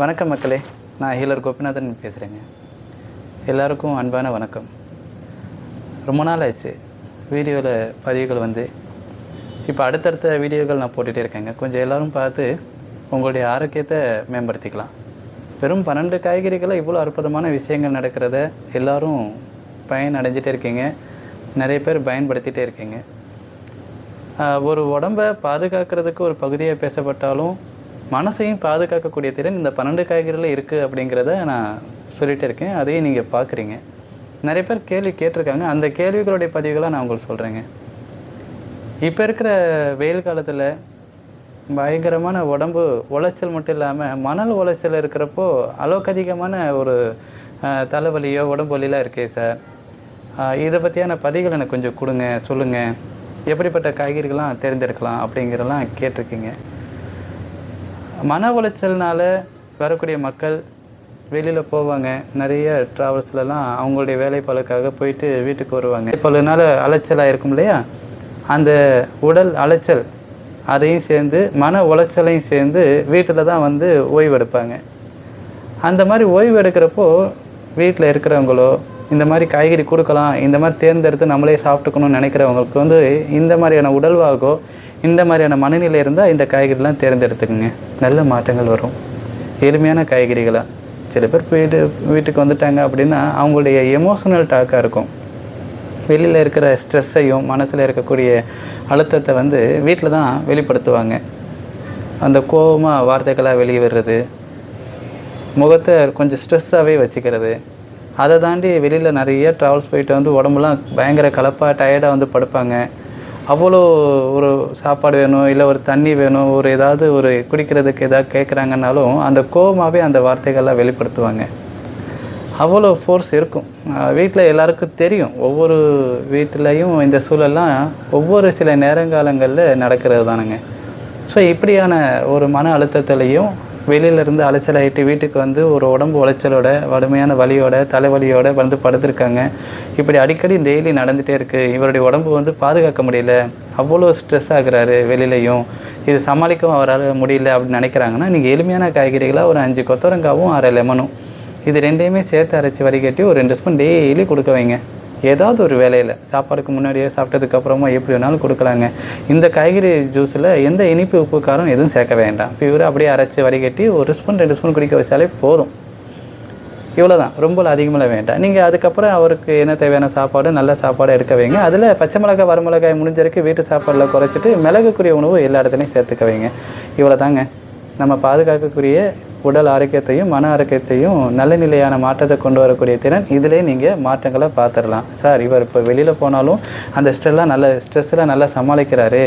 வணக்கம் மக்களே. நான் ஹீலர் கோபிநாதன் பேசுகிறேங்க எல்லாருக்கும் அன்பான வணக்கம். ரொம்ப நாள் ஆச்சு வீடியோவில் பதிவுகள் வந்து. இப்போ அடுத்தடுத்த வீடியோக்கள் நான் போட்டுகிட்டே இருக்கேங்க. கொஞ்சம் எல்லோரும் பார்த்து உங்களுடைய ஆரோக்கியத்தை மேம்படுத்திக்கலாம். வெறும் பன்னெண்டு காய்கறிகளை இவ்வளோ அற்புதமான விஷயங்கள் நடக்கிறத எல்லோரும் பயன் அடைஞ்சிட்டே இருக்கீங்க. நிறைய பேர் பயன்படுத்திகிட்டே இருக்கீங்க. ஒரு உடம்பை பாதுகாக்கிறதுக்கு ஒரு பகுதியாக பேசப்பட்டாலும் மனசையும் பாதுகாக்கக்கூடிய திறன் இந்த பன்னெண்டு காய்கறியில் இருக்குது அப்படிங்கிறத நான் சொல்லிகிட்டே இருக்கேன். அதையும் நீங்கள் பார்க்குறீங்க நிறைய பேர் கேள்வி கேட்டிருக்காங்க. அந்த கேள்விகளுடைய பதிவுகளை நான் உங்களுக்கு சொல்கிறேங்க இப்போ இருக்கிற வெயில் காலத்தில் பயங்கரமான உடம்பு உளைச்சல் மட்டும் இல்லாமல் மணல் உளைச்சல் இருக்கிறப்போ அளவுக்கு அதிகமான ஒரு தலைவலியோ உடம்பு வலியெலாம் இருக்கே சார். இதை பற்றியான பதிவுகள் எனக்கு கொஞ்சம் கொடுங்க சொல்லுங்கள் எப்படிப்பட்ட காய்கறிகள்லாம் தேர்ந்தெடுக்கலாம் அப்படிங்கிறலாம் கேட்டிருக்கீங்க. மன உளைச்சல்னால வரக்கூடிய மக்கள் வெளியில் போவாங்க. நிறைய ட்ராவல்ஸ்லலாம் அவங்களுடைய வேலைப்பாளுக்காக போயிட்டு வீட்டுக்கு வருவாங்க. பல நாள் அலைச்சலாக இருக்கும் இல்லையா? அந்த உடல் அலைச்சல் அதையும் சேர்ந்து மன உளைச்சலையும் சேர்ந்து வீட்டில் தான் வந்து ஓய்வு எடுப்பாங்க. அந்த மாதிரி ஓய்வு எடுக்கிறப்போ வீட்டில் இருக்கிறவங்களோ இந்த மாதிரி காய்கறி கொடுக்கலாம் இந்த மாதிரி தேர்ந்தெடுத்து நம்மளே சாப்பிட்டுக்கணும்னு நினைக்கிறவங்களுக்கு வந்து இந்த மாதிரியான உடல்வாகோ இந்த மாதிரியான மனநிலை இருந்தால் இந்த காய்கறிலாம் தேர்ந்தெடுத்துக்கோங்க. நல்ல மாற்றங்கள் வரும். எளிமையான காய்கறிகளாக சில பேர் வீட்டு வீட்டுக்கு வந்துட்டாங்க அப்படின்னா அவங்களுடைய எமோஷனல் டாக்காக இருக்கும். வெளியில் இருக்கிற ஸ்ட்ரெஸ்ஸையும் மனசில் இருக்கக்கூடிய அழுத்தத்தை வந்து வீட்டில் தான் வெளிப்படுத்துவாங்க. அந்த கோபமாக வார்த்தைகளாக வெளியே வர்றது முகத்தை கொஞ்சம் ஸ்ட்ரெஸ்ஸாகவே வச்சுக்கிறது அதை தாண்டி வெளியில் நிறைய ட்ராவல்ஸ் போயிட்டு வந்து உடம்புலாம் பயங்கர கலப்பாக டயர்டாக வந்து படுப்பாங்க. அவ்வளோ ஒரு சாப்பாடு வேணும் இல்லை ஒரு தண்ணி வேணும் ஒரு ஏதாவது ஒரு குடிக்கிறதுக்கு ஏதாவது கேட்குறாங்கன்னாலும் அந்த கோபமாகவே அந்த வார்த்தைகள்லாம் வெளிப்படுத்துவாங்க. அவ்வளோ ஃபோர்ஸ் இருக்கும். வீட்டில் எல்லாருக்கும் தெரியும். ஒவ்வொரு வீட்டிலையும் இந்த சூழல்லாம் ஒவ்வொரு சில நேரங்காலங்களில் நடக்கிறது தானுங்க ஸோ இப்படியான ஒரு மன அழுத்தத்துலேயும் வெளியிலேருந்து அலைச்சலாயிட்டு வீட்டுக்கு வந்து ஒரு உடம்பு உளைச்சலோட வடுமையான வலியோட தலைவலியோட வந்து படுத்திருக்காங்க. இப்படி அடிக்கடி டெய்லி நடந்துகிட்டே இருக்குது இவருடைய உடம்பு வந்து பாதுகாக்க முடியல. அவ்வளோ ஸ்ட்ரெஸ் ஆகுறாரு வெளியிலையும். இது சமாளிக்கவும் அவரால் முடியல அப்படின்னு நினைக்கிறாங்கன்னா நீங்கள் எளிமையான காய்கறிகளாக ஒரு அஞ்சு கொத்தவரங்காவும் அரை லெமனும் இது ரெண்டையுமே சேர்த்து அரைச்சி வடிகட்டி ஒரு ரெண்டு ஸ்பூன் டெய்லி கொடுக்க வைங்க. ஏதாவது ஒரு வேலையில் சாப்பாடுக்கு முன்னாடியே சாப்பிட்டதுக்கப்புறமா எப்படி வேணாலும் கொடுக்கலாங்க. இந்த காய்கறி ஜூஸில் எந்த இனிப்பு உப்பு காரம் எதுவும் சேர்க்க வேண்டாம். பியூராக அப்படியே அரைச்சி வடிகட்டி ஒரு ஸ்பூன் ரெண்டு ஸ்பூன் குடிக்க வச்சாலே போதும். இவ்வளோதான் ரொம்ப அதிகமாக வேண்டாம். நீங்கள் அதுக்கப்புறம் அவருக்கு என்ன தேவையான சாப்பாடு நல்ல சாப்பாடு எடுக்க வைங்க. அதில் பச்சை மிளகாய் வரமிளகாய் முடிஞ்ச வரைக்கும் வீட்டு சாப்பாடில் குறைச்சிட்டு மிளகுக்குரிய உணவு எல்லா இடத்துலையும் சேர்த்துக்க வைங்க. இவ்வளோ தாங்க நம்ம பாதுகாக்கக்கூடிய உடல் ஆரோக்கியத்தையும் மன ஆரோக்கியத்தையும் நல்ல நிலையான மாற்றத்தை கொண்டு வரக்கூடிய திறன். இதிலே நீங்கள் மாற்றங்களை பார்த்துடலாம். சார் இவர் இப்போ வெளியில் போனாலும் அந்த ஸ்ட்ரெல்லாம் நல்ல ஸ்ட்ரெஸ்ஸில் நல்லா சமாளிக்கிறாரு.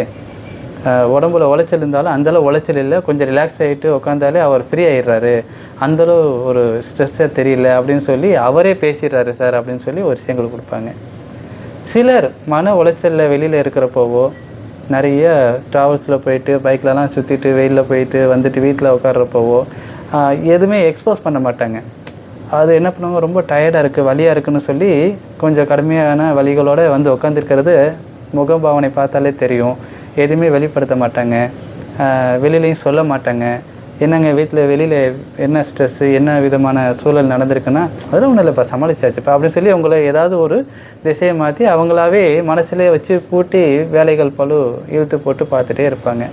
உடம்புல உளைச்சல் இருந்தாலும் அந்தளவு உளைச்சல் இல்லை. கொஞ்சம் ரிலாக்ஸ் ஆகிட்டு உட்காந்தாலே அவர் ஃப்ரீ ஆகிடுறாரு அந்தளவு ஒரு ஸ்ட்ரெஸ்ஸே தெரியல அப்படின்னு சொல்லி அவரே பேசிடுறாரு சார் அப்படின்னு சொல்லி ஒரு விஷயங்கள் கொடுப்பாங்க. சிலர் மன உளைச்சலில் வெளியில் இருக்கிறப்போவோ நிறைய ட்ராவல்ஸில் போயிட்டு பைக்லலாம் சுற்றிட்டு வெயிலில் போயிட்டு வந்துட்டு வீட்டில் உட்கார்றப்போவோ எதுவுமே எக்ஸ்போஸ் பண்ண மாட்டாங்க. அது என்ன பண்ணுவாங்க? ரொம்ப டயர்டாக இருக்குது வலியாக இருக்குன்னு சொல்லி கொஞ்சம் கடுமையான வழிகளோடு வந்து உட்காந்துருக்கிறது முகபாவனை பார்த்தாலே தெரியும். எதுவுமே வெளிப்படுத்த மாட்டாங்க. வெளியிலையும் சொல்ல மாட்டாங்க. என்னங்க வீட்டில் வெளியில் என்ன ஸ்ட்ரெஸ்ஸு என்ன விதமான சூழல் நடந்திருக்குன்னா அதெல்லாம் ஒன்றும் இல்லைப்பா சமாளிச்சாச்சுப்பா அப்படின்னு சொல்லி அவங்கள ஏதாவது ஒரு திசையை மாற்றி அவங்களாவே மனசிலே வச்சு பூட்டி வேலைகள் பழு இழுத்து போட்டு பார்த்துட்டே இருப்பாங்க.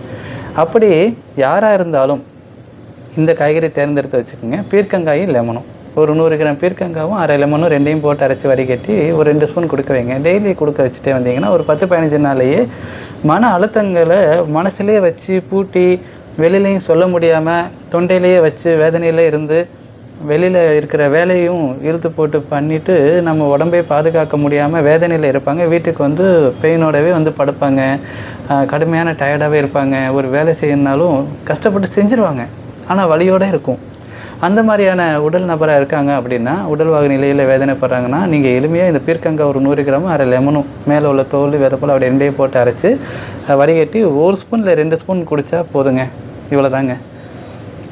அப்படி யாராக இருந்தாலும் இந்த காய்கறி தேர்ந்தெடுத்து வச்சுக்கோங்க. பீர்க்கங்காயும் லெமனும். ஒரு நூறு கிராம் பீர்க்கங்காவும் அரை லெமனும் ரெண்டையும் போட்டு அரைச்சி வடிகட்டி ஒரு ரெண்டு ஸ்பூன் கொடுக்க வைங்க. டெய்லி கொடுக்க வச்சுட்டே வந்தீங்கன்னா ஒரு பத்து பதினஞ்சு நாளையே மன அழுத்தங்களை மனசுலேயே வச்சு பூட்டி வெளியிலையும் சொல்ல முடியாமல் தொண்டையிலேயே வச்சு வேதனையில் இருந்து வெளியில் இருக்கிற வேலையும் இழுத்து போட்டு பண்ணிவிட்டு நம்ம உடம்பை பாதுகாக்க முடியாமல் வேதனையில் இருப்பாங்க. வீட்டுக்கு வந்து பெயினோடவே வந்து படுப்பாங்க. கடுமையான டயர்டாகவே இருப்பாங்க. ஒரு வேலை செய்யணுனாலும் கஷ்டப்பட்டு செஞ்சுருவாங்க. ஆனால் வலியோடு இருக்கும். அந்த மாதிரியான உடல் நபராக இருக்காங்க அப்படின்னா உடல்வாக நிலையில் வேதனைப்படுறாங்கன்னா நீங்கள் எளிமையாக இந்த பீர்க்கங்காய் ஒரு நூறு கிராம் அரை லெமனும் மேலே உள்ள தோல் விதை போல் அப்படி ரெண்டையும் போட்டு அரைச்சி வடிகட்டி ஒரு ஸ்பூன் இல்லை ரெண்டு ஸ்பூன் குடித்தா போதுங்க. இவ்வளோதாங்க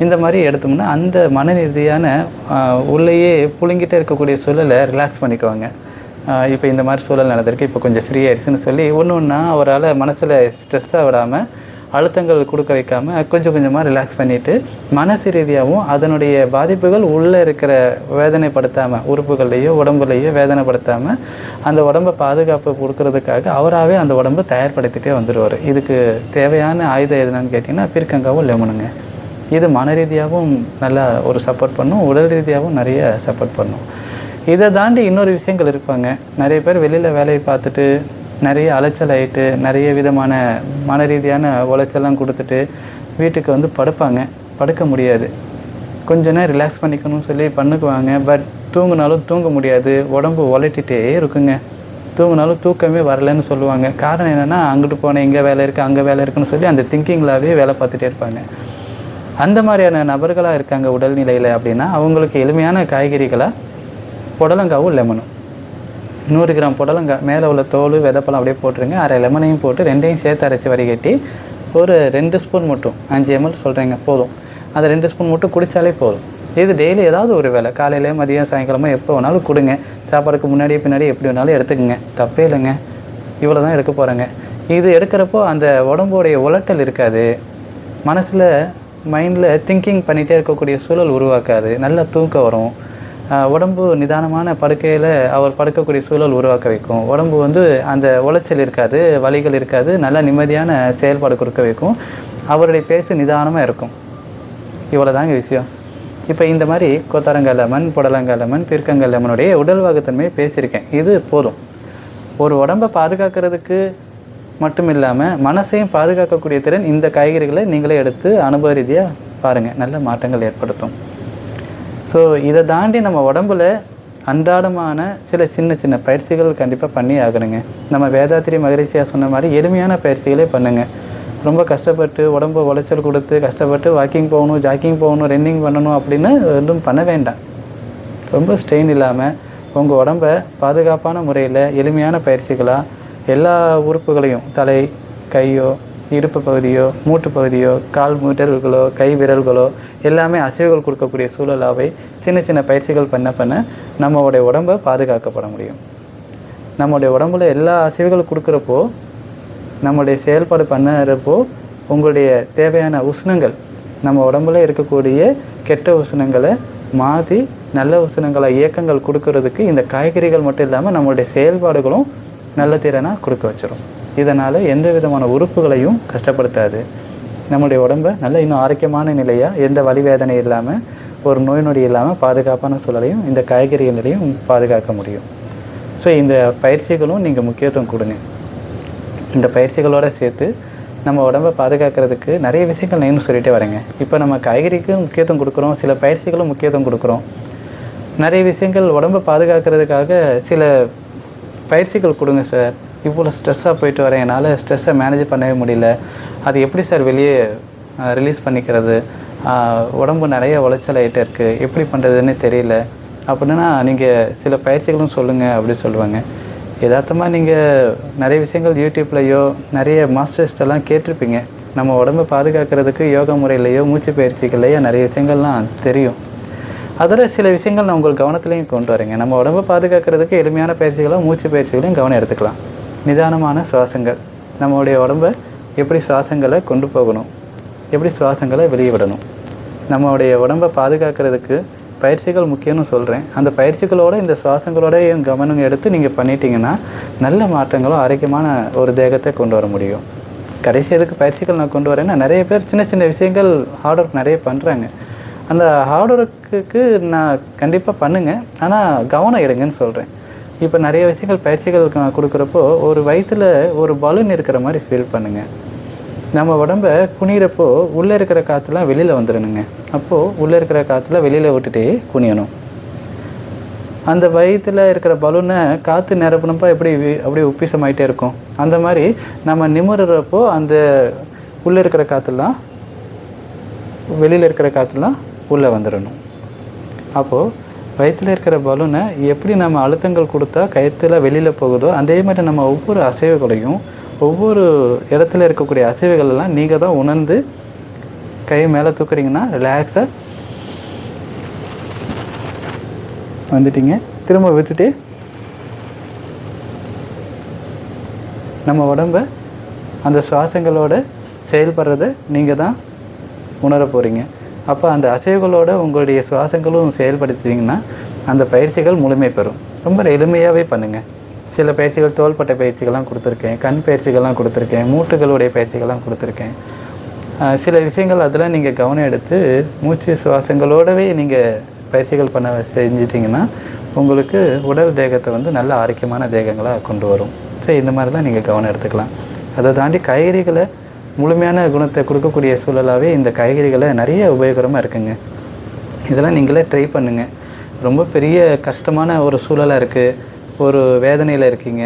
இந்த மாதிரி எடுத்தோம்னா அந்த மன ரீதியான உள்ளேயே புழுங்கிட்டே இருக்கக்கூடிய சூழலை ரிலாக்ஸ் பண்ணிக்குவாங்க. இப்போ இந்த மாதிரி சூழல் நடந்திருக்கு. இப்போ கொஞ்சம் ஃப்ரீ ஆயிடுச்சுன்னு சொல்லி ஒன்று ஒன்றா அவரால் மனசில் ஸ்ட்ரெஸ்ஸாக விடாமல் அழுத்தங்கள் கொடுக்க வைக்காமல் கொஞ்சம் கொஞ்சமாக ரிலாக்ஸ் பண்ணிவிட்டு மனசு ரீதியாகவும் அதனுடைய பாதிப்புகள் உள்ளே இருக்கிற வேதனைப்படுத்தாமல் உறுப்புகள்லையோ உடம்புலையோ வேதனைப்படுத்தாமல் அந்த உடம்பை பாதுகாப்பு கொடுக்கறதுக்காக அவராகவே அந்த உடம்பை தயார்படுத்திட்டே வந்துடுவார் இதுக்கு தேவையான ஆயுதம் எதுனான்னு கேட்டிங்கன்னா பீர்க்கங்காவும் லெமனுங்க. இது மன ரீதியாகவும் நல்லா ஒரு சப்போர்ட் பண்ணும் உடல் ரீதியாகவும் நிறைய சப்போர்ட் பண்ணும். இதை தாண்டி இன்னொரு விஷயங்கள் இருப்பாங்க. நிறைய பேர் வெளியில் வேலையை பார்த்துட்டு நிறைய அலைச்சல் ஆகிட்டு நிறைய விதமான மன ரீதியான உளைச்சல்லாம் கொடுத்துட்டு வீட்டுக்கு வந்து படுப்பாங்க. படுக்க முடியாது. கொஞ்ச நேரம் ரிலாக்ஸ் பண்ணிக்கணும்னு சொல்லி பண்ணுக்குவாங்க பட் தூங்கினாலும் தூங்க முடியாது. உடம்பு உலட்டிகிட்டே இருக்குங்க. தூங்கினாலும் தூக்கமே வரலன்னு சொல்லுவாங்க. காரணம் என்னென்னா அங்கிட்டு போனேன் இங்கே வேலை இருக்குது அங்கே வேலை இருக்குன்னு சொல்லி அந்த திங்கிங்லாகவே வேலை பார்த்துட்டே இருப்பாங்க. அந்த மாதிரியான நபர்களாக இருக்காங்க உடல்நிலையில் அப்படின்னா அவங்களுக்கு எளிமையான காய்கறிகளாக புடலங்காவும் லெமனும் நூறு கிராம் புடலங்காய் மேலே உள்ள தோல் விதப்பெல்லாம் அப்படியே போட்டுருங்க. அரை லெமனையும் போட்டு ரெண்டையும் சேர்த்து அரைச்சி வடிகட்டி ஒரு ரெண்டு ஸ்பூன் மட்டும் அஞ்சு எம்எல் சொல்கிறீங்க போதும். அந்த ரெண்டு ஸ்பூன் மட்டும் குடித்தாலே போதும். இது டெய்லி ஏதாவது ஒரு வேலை. காலையில் மதியம் சாயங்காலமாக எப்போ வேணாலும் கொடுங்க. சாப்பாடுக்கு முன்னாடி பின்னாடி எப்படி வேணாலும் எடுத்துக்கோங்க. தப்பே இல்லைங்க. இவ்வளோ தான் எடுக்க போகிறேங்க இது எடுக்கிறப்போ அந்த உடம்போடைய உலட்டல் இருக்காது. மனசில் மைண்டில் திங்கிங் பண்ணிகிட்டே இருக்கக்கூடிய சூழல் உருவாக்காது. நல்ல தூக்கம் வரும். உடம்பு நிதானமான படுக்கையில் அவர் படுக்கக்கூடிய சூழல் உருவாக்க வைக்கும். உடம்பு வந்து அந்த உளைச்சல் இருக்காது வலிகள் இருக்காது நல்ல நிம்மதியான செயல்பாடு கொடுக்க வைக்கும். அவருடைய பேச்சு நிதானமாக இருக்கும். இவ்வளோதாங்க விஷயம். இப்போ இந்த மாதிரி கொத்தரங்காய் லெமன் புடலங்காய் லெமன் பிற்கங்காய் லெமனுடைய உடல் வாகுத்தன்மையை பேசியிருக்கேன். இது போதும். ஒரு உடம்பை பாதுகாக்கிறதுக்கு மட்டும் இல்லாமல் மனசையும் பாதுகாக்கக்கூடிய திறன் இந்த காய்கறிகளை நீங்களே எடுத்து அனுபவ ரீதியாக பாருங்கள் நல்ல மாற்றங்கள் ஏற்படுத்தும். ஸோ இதை தாண்டி நம்ம உடம்புல அன்றாடமான சில சின்ன சின்ன பயிற்சிகள் கண்டிப்பாக பண்ணி ஆகணுங்க. நம்ம வேதாத்திரி மகரிஷியா சொன்ன மாதிரி எளிமையான பயிற்சிகளே பண்ணுங்க. ரொம்ப கஷ்டப்பட்டு உடம்பு உளைச்சல் கொடுத்து கஷ்டப்பட்டு வாக்கிங் போகணும் ஜாக்கிங் போகணும் ரன்னிங் பண்ணணும் அப்படின்னு ஒன்றும் பண்ண வேண்டாம். ரொம்ப ஸ்ட்ரெயின் இல்லாமல் உங்கள் உடம்பை பாதுகாப்பான முறையில் எளிமையான பயிற்சிகளாக எல்லா உறுப்புகளையும் தலை கையோ இடுப்பு பகுதியோ மூட்டு பகுதியோ கால் மீட்டர்களோ கை விரல்களோ எல்லாமே அசைவுகள் கொடுக்கக்கூடிய சூழலாகவே சின்ன சின்ன பயிற்சிகள் பண்ண பண்ண நம்மளுடைய உடம்பை பாதுகாக்கப்பட முடியும். நம்மளுடைய உடம்புல எல்லா அசைவுகளும் கொடுக்குறப்போ நம்மளுடைய செயல்பாடு பண்ணுறப்போ உங்களுடைய தேவையான உஷ்ணங்கள் நம்ம உடம்புல இருக்கக்கூடிய கெட்ட உஷ்ணங்களை மாற்றி நல்ல உஷ்ணங்களை இயக்கங்கள் கொடுக்கறதுக்கு இந்த காய்கறிகள் மட்டும் இல்லாமல் நம்மளுடைய செயல்பாடுகளும் நல்ல திறனாக கொடுக்க வச்சிடும் இதனால் எந்த விதமான உறுப்புகளையும் கஷ்டப்படுத்தாது. நம்மளுடைய உடம்பை நல்ல இன்னும் ஆரோக்கியமான நிலையாக எந்த வலிவேதனை இல்லாமல் ஒரு நோய் நொடி இல்லாமல் பாதுகாப்பான சூழலையும் இந்த காய்கறிகளையும் பாதுகாக்க முடியும். ஸோ இந்த பயிற்சிகளும் நீங்கள் முக்கியத்துவம் கொடுங்க. இந்த பயிற்சிகளோடு சேர்த்து நம்ம உடம்பை பாதுகாக்கிறதுக்கு நிறைய விஷயங்கள் நான் இன்னும் வரேங்க. இப்போ நம்ம காய்கறிக்கு முக்கியத்துவம் கொடுக்குறோம் சில பயிற்சிகளும் முக்கியத்துவம் கொடுக்குறோம். நிறைய விஷயங்கள் உடம்பை பாதுகாக்கிறதுக்காக சில பயிற்சிகள் கொடுங்க சார் இவ்வளோ ஸ்ட்ரெஸ்ஸாக போயிட்டு வரேன் என்னால் ஸ்ட்ரெஸ்ஸை மேனேஜ் பண்ணவே முடியல. அது எப்படி சார் வெளியே ரிலீஸ் பண்ணிக்கிறது? உடம்பு நிறைய உளைச்சல் ஆகிட்டே இருக்குது எப்படி பண்ணுறதுன்னு தெரியல. அப்படின்னா நீங்கள் சில பயிற்சிகளும் சொல்லுங்கள் அப்படி சொல்லுவாங்க. யதார்த்தமாக நீங்கள் நிறைய விஷயங்கள் யூடியூப்லேயோ நிறைய மாஸ்டர்ஸ்டெல்லாம் கேட்டிருப்பீங்க. நம்ம உடம்பை பாதுகாக்கிறதுக்கு யோகா முறையிலையோ மூச்சு பயிற்சிகள்லையோ நிறைய விஷயங்கள்லாம் தெரியும். அதில் சில விஷயங்கள் நான் உங்கள் கவனத்துலையும் கொண்டு வரேங்க. நம்ம உடம்பை பாதுகாக்கிறதுக்கு எளிமையான பயிற்சிகளும் மூச்சு பயிற்சிகளையும் கவனம் எடுத்துக்கலாம். நிதானமான சுவாசங்கள். நம்மளுடைய உடம்பை எப்படி சுவாசங்களை கொண்டு போகணும்? எப்படி சுவாசங்களை வெளியே விடணும்? நம்மளுடைய உடம்பை பாதுகாக்கிறதுக்கு பயிற்சிகள் முக்கியம்னு சொல்கிறேன் அந்த பயிற்சிகளோட இந்த சுவாசங்களோடையும் கவனம் எடுத்து நீங்கள் பண்ணிட்டீங்கன்னா நல்ல மாற்றங்களும் ஆரோக்கியமான ஒரு தேகத்தை கொண்டு வர முடியும். கடைசி எதுக்கு பயிற்சிகள் நான் கொண்டு வரேன்னா நிறைய பேர் சின்ன சின்ன விஷயங்கள் ஹார்ட் ஒர்க் நிறைய பண்ணுறாங்க அந்த ஹார்ட் ஒர்க்குக்கு நான் கண்டிப்பாக பண்ணுங்கள் ஆனால் கவனம் எடுங்கன்னு சொல்கிறேன் இப்போ நிறைய விஷயங்கள் பயிற்சிகள் நான் கொடுக்குறப்போ ஒரு வயிற்றில் ஒரு பலூன் இருக்கிற மாதிரி ஃபீல் பண்ணுங்க. நம்ம உடம்ப குனிகிறப்போ உள்ளே இருக்கிற காற்றுலாம் வெளியில் வந்துடணுங்க. அப்போது உள்ளே இருக்கிற காற்றுலாம் வெளியில் விட்டுட்டே குனியணும். அந்த வயிற்றில் இருக்கிற பலூனை காற்று நிரப்புனப்போ எப்படி அப்படியே உப்பிசமாயிட்டே இருக்கும். அந்த மாதிரி நம்ம நிமிடுறப்போ அந்த உள்ளே இருக்கிற காற்றுலாம் வெளியில் இருக்கிற காற்றுலாம் உள்ளே வந்துடணும். அப்போது வயிற்றில் இருக்கிற பலூனை எப்படி நம்ம அழுத்தங்கள் கொடுத்தா கயத்தில் வெளியில் போகுதோ அதே மாதிரி நம்ம ஒவ்வொரு அசைவுகளையும் ஒவ்வொரு இடத்துல இருக்கக்கூடிய அசைவுகள் எல்லாம் நீங்கள் தான் உணர்ந்து கை மேலே தூக்குறீங்கன்னா ரிலாக்ஸாக வந்துட்டீங்க. திரும்ப விட்டுட்டு நம்ம உடம்ப அந்த சுவாசங்களோட செயல்படுறத நீங்கள் தான் உணர போகிறீங்க அப்போ அந்த அசைவுகளோட உங்களுடைய சுவாசங்களும் செயல்படுத்திங்கன்னா அந்த பயிற்சிகள் முழுமை பெறும். ரொம்ப எளிமையாகவே பண்ணுங்கள் சில பயிற்சிகள் தோள்பட்டை பயிற்சிகள்லாம் கொடுத்துருக்கேன் கண் பயிற்சிகள்லாம் கொடுத்துருக்கேன் மூட்டுகளுடைய பயிற்சிகள்லாம் கொடுத்துருக்கேன். சில விஷயங்கள் அதெல்லாம் நீங்கள் கவனம் எடுத்து மூச்சு சுவாசங்களோடவே நீங்கள் பயிற்சிகள் பண்ண செஞ்சிட்டிங்கன்னா உங்களுக்கு உடல் தேகத்தை வந்து நல்ல ஆரோக்கியமான தேகங்களாக கொண்டு வரும். ஸோ இந்த மாதிரி தான் நீங்கள் கவனம் எடுத்துக்கலாம். அதை தாண்டி காய்கறிகளை முழுமையான குணத்தை கொடுக்கக்கூடிய சூழலாகவே இந்த காய்கறிகளை நிறைய உபயோகரமாக இருக்குங்க. இதெல்லாம் நீங்களே ட்ரை பண்ணுங்கள் ரொம்ப பெரிய கஷ்டமான ஒரு சூழலாக இருக்குது ஒரு வேதனையில் இருக்கீங்க.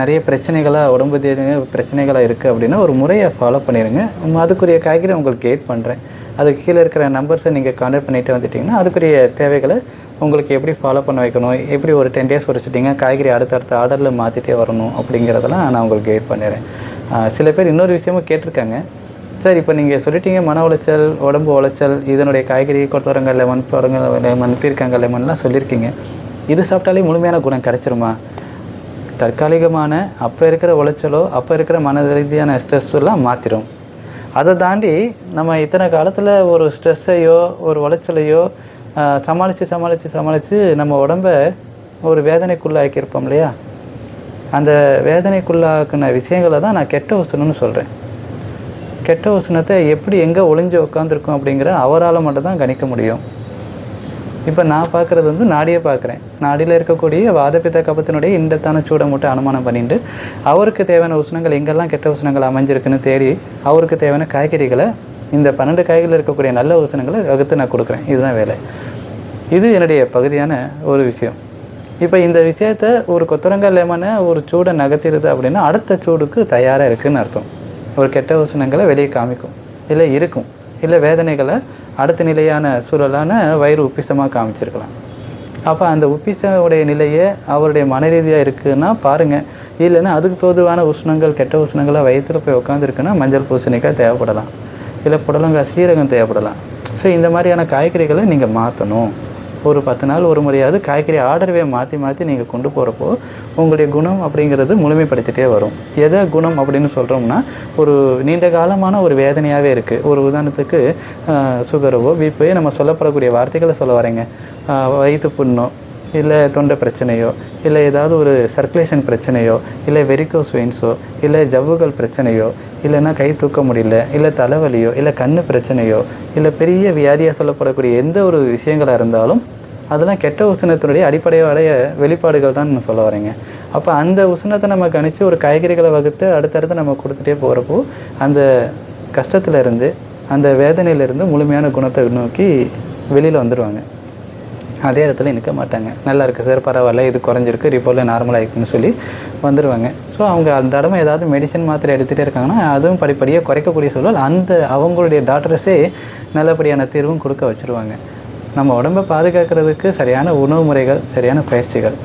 நிறைய பிரச்சனைகளாக உடம்பு தேதிங்க பிரச்சனைகளாக இருக்குது அப்படின்னா ஒரு முறையை ஃபாலோ பண்ணிடுங்க அதுக்குரிய காய்கறி உங்களுக்கு கைட் பண்ணுறேன் அதுக்கு கீழே இருக்கிற நம்பர்ஸை நீங்கள் கான்டாக்ட் பண்ணிட்டு வந்துட்டிங்கன்னா அதுக்குரிய தேவைகளை உங்களுக்கு எப்படி ஃபாலோ பண்ண வைக்கணும்? எப்படி ஒரு டென் டேஸ் வச்சுட்டிங்க காய்கறி அடுத்தடுத்த ஆர்டரில் மாற்றிட்டே வரணும் அப்படிங்கிறதெல்லாம் நான் உங்களுக்கு கைட் பண்ணிடுறேன். சில பேர் இன்னொரு விஷயமும் கேட்டிருக்காங்க. சார் இப்போ நீங்கள் சொல்லிட்டீங்க மன உளைச்சல் உடம்பு உளைச்சல் இதனுடைய காய்கறி கொத்தவரங்க லெமன் பரங்க லெமன் பீர்க்கங்க லெமன்லாம் சொல்லியிருக்கீங்க. இது சாப்பிட்டாலே முழுமையான குணம் கிடைச்சிருமா? தற்காலிகமான அப்போ இருக்கிற உளைச்சலோ அப்போ இருக்கிற மன ரீதியான ஸ்ட்ரெஸ்ஸெல்லாம் மாற்றிடும் அதை தாண்டி நம்ம இத்தனை காலத்தில் ஒரு ஸ்ட்ரெஸ்ஸையோ ஒரு உளைச்சலையோ சமாளித்து சமாளித்து சமாளித்து நம்ம உடம்ப ஒரு வேதனைக்குள்ளாக்கியிருப்போம் இல்லையா? அந்த வேதனைக்குள்ளாக்குன விஷயங்களை தான் நான் கெட்ட உசனம்னு சொல்கிறேன் கெட்ட உஷ்ணத்தை எப்படி எங்கே ஒளிஞ்சு உட்காந்துருக்கும் அப்படிங்கிற அவரால் மட்டும் தான் கணிக்க முடியும். இப்போ நான் பார்க்குறது வந்து நாடியை பார்க்குறேன். நாடியில் இருக்கக்கூடிய வாதப்பித்த கபத்தினுடைய இண்டத்தான சூட மட்டும் அனுமானம் பண்ணிட்டு அவருக்கு தேவையான உஷ்ணங்கள் எங்கெல்லாம் கெட்ட உஷ்ணங்கள் அமைஞ்சிருக்குன்னு தேடி அவருக்கு தேவையான காய்கறிகளை இந்த பன்னெண்டு காய்கறியில் இருக்கக்கூடிய நல்ல உஷ்ணங்களை வகுத்து நான் கொடுக்குறேன். இதுதான் வேலை. இது என்னுடைய பகுதியான ஒரு விஷயம். இப்போ இந்த விஷயத்த ஒரு கொத்தரங்காய் லெமனை ஒரு சூடை நகர்த்திடுது அப்படின்னா அடுத்த சூடுக்கு தயாராக இருக்குதுன்னு அர்த்தம். ஒரு கெட்ட உஷ்ணங்களை வெளியே காமிக்கும். இல்லை இருக்கும். இல்லை வேதனைகளை அடுத்த நிலையான சூழலான வயிறு உப்பிசமாக காமிச்சிருக்கலாம். அப்போ அந்த உப்பிசவுடைய நிலையை அவருடைய மன ரீதியாக பாருங்கள் இல்லைன்னா அதுக்கு தோதுவான உஷ்ணங்கள் கெட்ட உஷ்ணங்களாக வயிற்றுல போய் உட்காந்துருக்குன்னா மஞ்சள் பூசணிக்காய் தேவைப்படலாம். இல்லை புடலங்காய் சீரகம் தேவைப்படலாம். ஸோ இந்த மாதிரியான காய்கறிகளை நீங்கள் மாற்றணும் ஒரு பத்து நாள் ஒரு முறையாவது காய்கறி ஆர்டரவே மாற்றி மாற்றி நீங்கள் கொண்டு போகிறப்போ உங்களுடைய குணம் அப்படிங்கிறது முழுமைப்படுத்திட்டே வரும். எதை குணம் அப்படின்னு சொல்கிறோம்னா ஒரு நீண்ட காலமான ஒரு வேதனையாகவே இருக்குது ஒரு உதாரணத்துக்கு சுகரவோ பிபியோ நம்ம சொல்லப்படக்கூடிய வார்த்தைகளை சொல்ல வரேங்க. வயிற்று புண்ணோ இல்லை தொண்டை பிரச்சனையோ இல்லை ஏதாவது ஒரு சர்க்குலேஷன் பிரச்சனையோ இல்லை வெரிகோஸ் வெயின்ஸோ இல்லை ஜவ்வுகள் பிரச்சனையோ இல்லைன்னா கை தூக்க முடியல இல்லை தலைவலியோ இல்லை கண் பிரச்சனையோ இல்லை பெரிய வியாதியாக சொல்லப்படக்கூடிய எந்த ஒரு விஷயங்களாக இருந்தாலும் அதெல்லாம் கெட்ட உஷ்ணத்தினுடைய அடிப்படையோடைய வெளிப்பாடுகள் தான் நான் சொல்ல வரேங்க அப்போ அந்த உஷ்ணத்தை நம்ம கணித்து ஒரு காய்கறிகளை வகுத்து அடுத்தடுத்து நம்ம கொடுத்துட்டே போகிறப்போ அந்த கஷ்டத்துல இருந்து அந்த வேதனையிலேருந்து முழுமையான குணத்தை நோக்கி வெளியில் வந்துடுவாங்க அதே இடத்துல நிற்க மாட்டாங்க. நல்லா இருக்குது சார் பரவாயில்ல இது குறைஞ்சிருக்கு ரிப்போர்ட்டில் நார்மலாக இருக்குன்னு சொல்லி வந்துடுவாங்க ஸோ அவங்க அந்த இடமும் ஏதாவது மெடிசன் மாத்திரை எடுத்துகிட்டே இருக்காங்கன்னா அதுவும் படிப்படியாக குறைக்கக்கூடிய சூழல் அந்த அவங்களுடைய டாக்டர்ஸே நல்லபடியான தீர்வும் கொடுக்க வச்சுருவாங்க. நம்ம உடம்பை பாதுகாக்கிறதுக்கு சரியான உணவு முறைகள் சரியான பயிற்சிகள்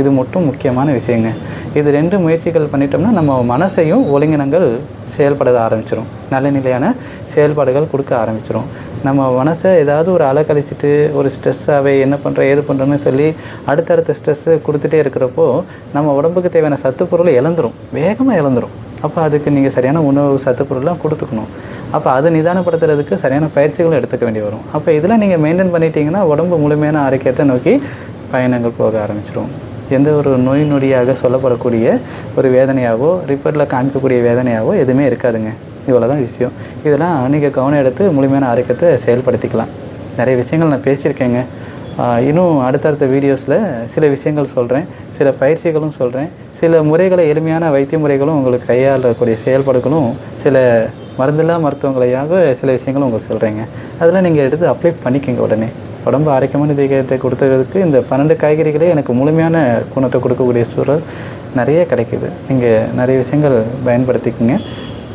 இது மட்டும் முக்கியமான விஷயங்க. இது ரெண்டு முயற்சிகள் பண்ணிட்டோம்னா நம்ம மனசையும் ஒழுங்கினங்கள் செயல்பட ஆரம்பிச்சிடும் நல்ல நிலையான செயல்பாடுகள் கொடுக்க ஆரம்பிச்சிடும் நம்ம மனசை ஏதாவது ஒரு அலக்கழிச்சிட்டு ஒரு ஸ்ட்ரெஸ்ஸாகவே என்ன பண்ணுறோம் ஏது பண்ணுறோன்னு சொல்லி அடுத்தடுத்த ஸ்ட்ரெஸ்ஸு கொடுத்துட்டே இருக்கிறப்போ நம்ம உடம்புக்கு தேவையான சத்து பொருளை இழந்துரும். வேகமாக இழந்துரும். அப்போ அதுக்கு நீங்கள் சரியான உணவு சத்து பொருள்லாம் கொடுத்துக்கணும். அப்போ அதை நிதானப்படுத்துறதுக்கு சரியான பயிற்சிகளும் எடுத்துக்க வேண்டி வரும். அப்போ இதெல்லாம் நீங்கள் மெயின்டைன் பண்ணிட்டீங்கன்னா உடம்பு முழுமையான ஆரோக்கியத்தை நோக்கி பயணங்கள் போக ஆரம்பிச்சிடும் எந்த ஒரு நோய் நொடியாக சொல்லப்படக்கூடிய ஒரு வேதனையாவோ ரிப்போர்ட்டில் காமிக்கக்கூடிய வேதனையாவோ எதுவுமே இருக்காதுங்க. இவ்வளோ தான் விஷயம். இதெல்லாம் நீங்கள் கவனம் எடுத்து முழுமையான ஆரோக்கியத்தை செயல்படுத்திக்கலாம். நிறைய விஷயங்கள் நான் பேசியிருக்கேங்க. இன்னும் அடுத்தடுத்த வீடியோஸில் சில விஷயங்கள் சொல்கிறேன் சில பயிற்சிகளும் சொல்கிறேன் சில முறைகளை எளிமையான வைத்திய முறைகளும் உங்களுக்கு கையாளக்கூடிய செயல்பாடுகளும் சில மருந்தில்லா மருத்துவங்களையாக சில விஷயங்களும் உங்களுக்கு சொல்கிறேங்க அதெல்லாம் நீங்கள் எடுத்து அப்ளை பண்ணிக்கோங்க உடனே. உடம்பு ஆரோக்கியமான தீகத்தை கொடுத்ததுக்கு இந்த பன்னெண்டு காய்கறிகளே எனக்கு முழுமையான குணத்தை கொடுக்கக்கூடிய சூழல் நிறைய கிடைக்குது. நீங்கள் நிறைய விஷயங்கள் பயன்படுத்திக்கங்க.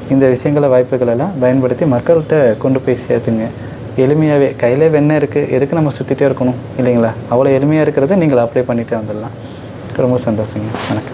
இந்த விஷயங்களை வாய்ப்புகள் எல்லாம் பயன்படுத்தி மக்கள்கிட்ட கொண்டு போய் சேர்த்துங்க. எளிமையாகவே கையில் வெண்ணெய் இருக்குது எதுக்கு நம்ம சுற்றிட்டே இருக்கணும் இல்லைங்களா? அவ்வளோ எளிமையாக இருக்கிறத நீங்கள் அப்ளை பண்ணிட்டு வந்துடலாம். ரொம்ப சந்தோஷங்க. வணக்கம்.